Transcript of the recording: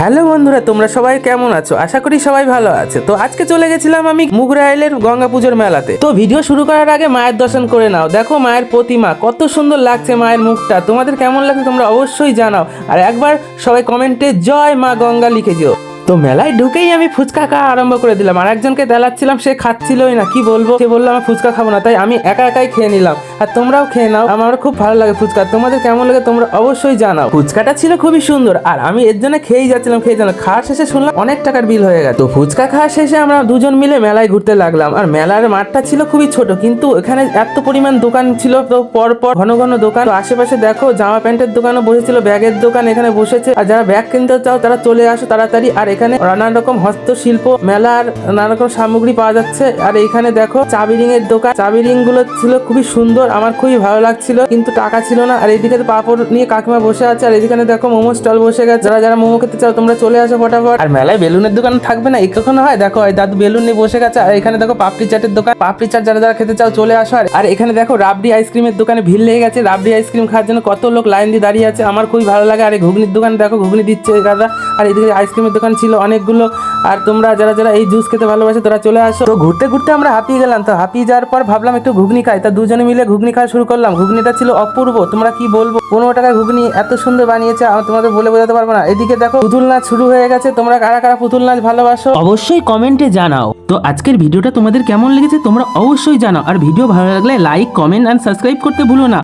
Hello বন্ধুরা, তোমরা সবাই কেমন আছো? আশা করি সবাই ভালো আছে। তো আজকে চলে গেছিলাম আমি মুগরাইলের গঙ্গা পুজোর মেলাতে। তো ভিডিও শুরু করার আগে মায়ের দর্শন করে নাও। দেখো মায়ের প্রতিমা, কত সুন্দর লাগছে মায়ের মুখটা। তোমাদের কেমন লাগছে তোমরা অবশ্যই জানাও। আর একবার সবাই কমেন্টে জয় মা গঙ্গা লিখে যেও। তো মেলায় ঢুকেই আমি ফুচকা খাওয়া আরম্ভ করে দিলাম। আর একজনকে দেলাচ্ছিলাম, সে খাচ্ছিলই না। কি বলব? সে বলল, আমি ফুচকা খাব না। তাই আমি একা একাই খেয়ে নিলাম। আর তোমরাও খেয়ে নাও। আমার খুব ভালো লাগে ফুচকা। তোমাদের কেমন লাগে তোমরা অবশ্যই জানাও। ফুচকাটা ছিল খুবই সুন্দর। আর আমি এর জন্য খেয়েই যাচ্ছিলাম খেয়ে যাচ্ছিলাম। খাওয়ার শেষে শুনলাম অনেক টাকার বিল হয়ে গেছে। তো ফুচকা খাওয়া শেষে আমরা দুজন মিলে মেলায় ঘুরতে লাগলাম। আর মেলার মাঠটা ছিল খুবই ছোট, কিন্তু এখানে এত পরিমাণ দোকান ছিল তো পর পর ঘন ঘন দোকান। আশেপাশে দেখো, জামা প্যান্টের দোকানও বসেছিল, ব্যাগের দোকান এখানে বসেছে। আর যারা ব্যাগ কিনতে চাও, তারা চলে আসো তাড়াতাড়ি। আর এখানে নানান রকম হস্তশিল্প, মেলার নানা রকম সামগ্রী পাওয়া যাচ্ছে। আর এইখানে দেখো চাবি রিং এর দোকান। চাবি রিংগুলো ছিল খুবই সুন্দর, আমার খুবই ভালো লাগছিল, কিন্তু টাকা ছিল না। আর এইদিকে তো পাপড় নিয়ে কাকিমা বসে আছে, আর এইদিকে দেখো মোমো স্টল বসে গেছে। যারা যারা মোমো খেতে চাও, তোমরা চলে আসো ফটাফট। আর মেলায় বেলুনের দোকান থাকবে না? কখনো হয়? দেখো দাদু বেলুন নিয়ে বসে গেছে। আর এখানে দেখো, পাপড়ি চাটের দোকান। পাপড়ি চাট যারা যারা খেতে চাও, চলে আসো। আর- এখানে দেখো, রাবড়ি আইসক্রিমের দোকানে ভিড় লেগে গেছে। রাবড়ি আইসক্রিম খাওয়ার জন্য কত লোক লাইন দিয়ে দাঁড়িয়ে আছে। আমার খুবই ভালো লাগে। আর ঘুগনির দোকান দেখো, ঘুগনি দিচ্ছে দাদা। আর এদিকে আইসক্রিমের দোকান অনেকগুলো। আর তোমরা যারা যারা এই জুস খেতে ভালোবাসে, তোরা চলে আসো। তো ঘুরতে ঘুরতে আমরা হাঁপিয়ে গেলাম। তো হাঁপিয়ে যাওয়ার পর ভাবলাম একটু ঘুগনি খাই। তা দুজনে মিলে ঘুগনি খাওয়া শুরু করলাম। ঘুগনিটা ছিল অপূর্ব। তোমরা কি বলব? পনেরো টাকার ঘুগনি এত সুন্দর বানিয়েছে, আমি তোমাদের বলে বোঝাতে পারব না। এদিকে দেখো, পুতুল নাচ শুরু হয়ে গেছে। তোমরা কারা কারা পুতুল নাচ ভালোবাসো? অবশ্যই কমেন্টে জানাও। তো আজকের ভিডিওটা তোমাদের কেমন লেগেছে, তোমরা অবশ্যই জানাও। আর ভিডিও ভালো লাগলে লাইক কমেন্ট অ্যান্ড সাবস্ক্রাইব করতে ভুলো না।